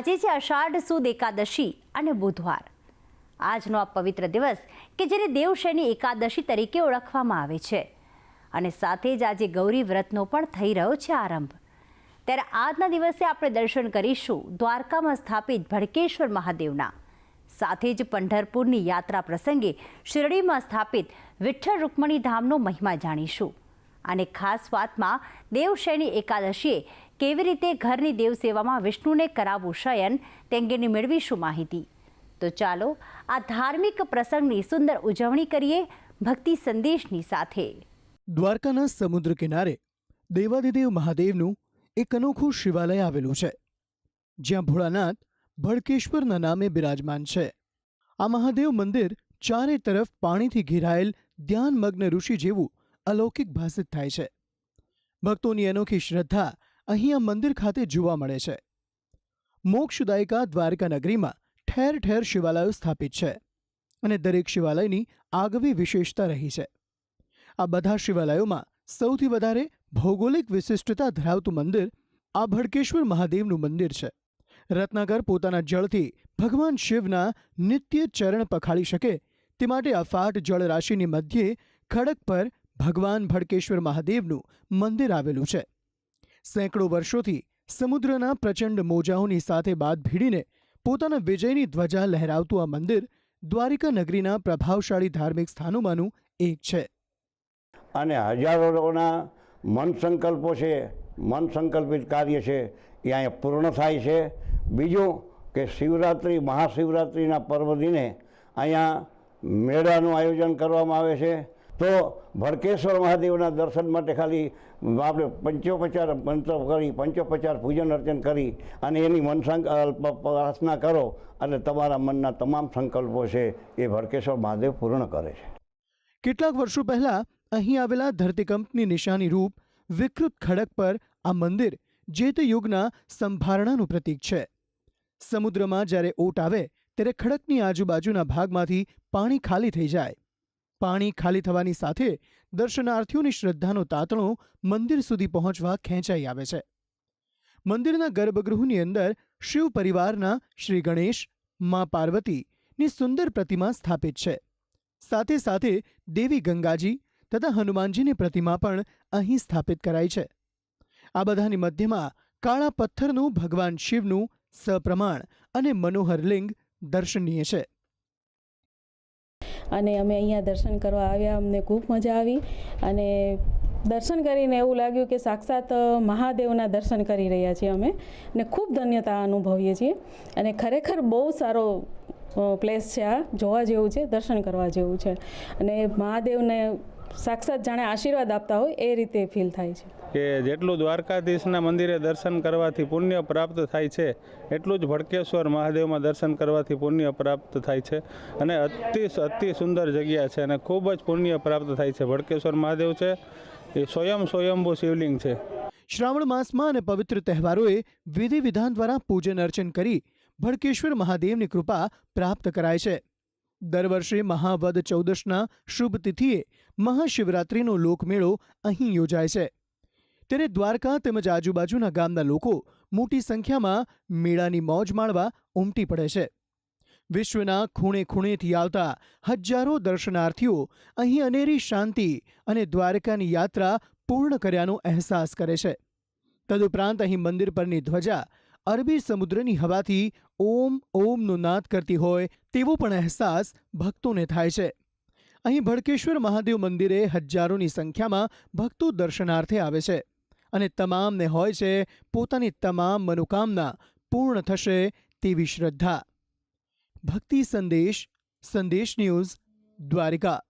આજે છે અષાઢ સુદ એકાદશી અને બુધવાર. આજનો આ પવિત્ર દિવસ, કે જેને દેવશયની એકાદશી તરીકે ઓળખવામાં આવે છે. અને સાથે જ આજે ગૌરી વ્રતનો પણ થઈ રહ્યો છે આરંભ. ત્યારે આજના દિવસે આપણે દર્શન કરીશું દ્વારકામાં સ્થાપિત ભડકેશ્વર મહાદેવના. સાથે જ પંઢરપુરની યાત્રા પ્રસંગે શિરડીમાં સ્થાપિત વિઠ્ઠલ રૂકમણી ધામનો મહિમા જાણીશું. અને ખાસ વાતમાં દેવશયની એકાદશીએ કેવી રીતે ઘરની દેવસેવામાં વિષ્ણુને કરાવવું શયન તે અંગેની મેળવીશું માહિતી. તો ચાલો, આ ધાર્મિક પ્રસંગની સુંદર ઉજવણી કરીએ ભક્તિ સંદેશની સાથે. દ્વારકાના સમુદ્ર કિનારે દેવાદિદેવ મહાદેવનું એક અનોખું શિવાલય આવેલું છે, જ્યાં ભોળાનાથ ભડકેશ્વરના નામે બિરાજમાન છે. આ મહાદેવ મંદિર ચારે તરફ પાણીથી ઘેરાયેલ ધ્યાનમગ્ન ઋષિ જેવું અલૌકિક ભાસિત થાય છે. ભક્તોની અનોખી શ્રદ્ધા અહીં આ મંદિર ખાતે જોવા મળે છે. મોક્ષદાયિકા દ્વારકા નગરીમાં ઠેર ઠેર શિવાલયો સ્થાપિત છે અને દરેક શિવાલયની આગવી વિશેષતા રહી છે. આ બધા શિવાલયોમાં સૌથી વધારે ભૌગોલિક વિશિષ્ટતા ધરાવતું મંદિર આ ભડકેશ્વર મહાદેવનું મંદિર છે. રત્નાકર પોતાના જળથી ભગવાન શિવના નિત્ય ચરણ પખાળી શકે તે માટે અફાટ જળ રાશિની મધ્યે ખડક પર ભગવાન ભડકેશ્વર મહાદેવનું મંદિર આવેલું છે. સેંકડો વર્ષોથી સમુદ્રના પ્રચંડ મોજાઓની સાથે બાદ ભીડીને પોતાના વિજયની ધ્વજા લહેરાવતું આ મંદિર દ્વારિકા નગરીના પ્રભાવશાળી ધાર્મિક સ્થાનોમાંનું એક છે. અને હજારોના મન સંકલ્પો છે, મન સંકલ્પિત કાર્ય છે, એ અહીંયા પૂર્ણ થાય છે. બીજું કે શિવરાત્રિ, મહાશિવરાત્રિના પર્વ દિને અહીંયા મેળાનું આયોજન કરવામાં આવે છે. તો ભડકેશ્વર મહાદેવના દર્શન માટે ખાલી આપણે પંચોપચાર મંત્ર કરી, પંચોપચાર પૂજન અર્ચન કરી અને એની મનસંક પ્રાર્થના કરો અને તમારા મનના તમામ સંકલ્પો છે એ ભડકેશ્વર મહાદેવ પૂર્ણ કરે છે. કેટલાક વર્ષો પહેલા અહીં આવેલા ધરતીકંપની નિશાની રૂપ વિકૃત ખડક પર આ મંદિર જે તે યુગના સંભારણાનું પ્રતીક છે. સમુદ્રમાં જ્યારે ઓટ આવે, ત્યારે ખડકની આજુબાજુના ભાગમાંથી પાણી ખાલી થઈ જાય. પાણી ખાલી થવાની સાથે દર્શનાર્થીઓની શ્રદ્ધાનો તાતણો મંદિર સુધી પહોંચવા ખેંચાઈ આવે છે. મંદિરના ગર્ભગૃહની અંદર શિવ પરિવારના શ્રી ગણેશ, મા પાર્વતીની સુંદર પ્રતિમા સ્થાપિત છે. સાથે સાથે દેવી ગંગાજી તથા હનુમાનજીની પ્રતિમા પણ અહીં સ્થાપિત કરાઈ છે. આ બધાની મધ્યમાં કાળા પથ્થરનું ભગવાન શિવનું સપ્રમાણ અને મનોહર લિંગ દર્શનીય છે. અને અમે અહીંયા દર્શન કરવા આવ્યા, અમને ખૂબ મજા આવી. અને દર્શન કરીને એવું લાગ્યું કે સાક્ષાત મહાદેવના દર્શન કરી રહ્યા છીએ અમે અને ખૂબ ધન્યતા અનુભવીએ છીએ. અને ખરેખર બહુ સારો પ્લેસ છે આ, જોવા જેવું છે, દર્શન કરવા જેવું છે. અને મહાદેવને સાક્ષાત જાણે આશીર્વાદ આપતા હોય એ રીતે ફીલ થાય છે. કે જેટલું દ્વારકાધીશના મંદિરે દર્શન કરવાથી પુણ્ય પ્રાપ્ત થાય છે, એટલું જ ભડકેશ્વર મહાદેવમાં દર્શન કરવાથી પુણ્ય પ્રાપ્ત થાય છે. અને અતિ અતિ સુંદર જગ્યા છે અને ખૂબ જ પુણ્ય પ્રાપ્ત થાય છે. ભડકેશ્વર મહાદેવ છે, એ સ્વયં સ્વયંભૂ શિવલિંગ છે. શ્રાવણ માસમાં અને પવિત્ર તહેવારોએ વિધિ વિધાન દ્વારા પૂજન અર્ચન કરી ભડકેશ્વર મહાદેવની કૃપા પ્રાપ્ત કરાય છે. દર વર્ષે મહાવદ ચૌદશના શુભ તિથિએ મહાશિવરાત્રિનો લોકમેળો અહીં યોજાય છે. ત્યારે દ્વારકા તેમજ આજુબાજુના ગામના લોકો મોટી સંખ્યામાં મેળાની મોજ માણવા ઉમટી પડે છે. વિશ્વના ખૂણે ખૂણેથી આવતા હજારો દર્શનાર્થીઓ અહીં અનેરી શાંતિ અને દ્વારકાની યાત્રા પૂર્ણ કર્યાનો અહેસાસ કરે છે. તદુપરાંત અહીં મંદિર પરની ધ્વજા અરબી સમુદ્રની હવાથી ઓમ ઓમનો નાદ કરતી હોય તેવો પણ અહેસાસ ભક્તોને થાય છે. અહીં ભડકેશ્વર મહાદેવ મંદિરે હજારોની સંખ્યામાં ભક્તો દર્શનાર્થે આવે છે. અને તમામને હોય છે પોતાની તમામ મનોકામના પૂર્ણ થશે તેવી શ્રદ્ધા. ભક્તિ સંદેશ સંદેશ ન્યૂઝ, દ્વારિકા.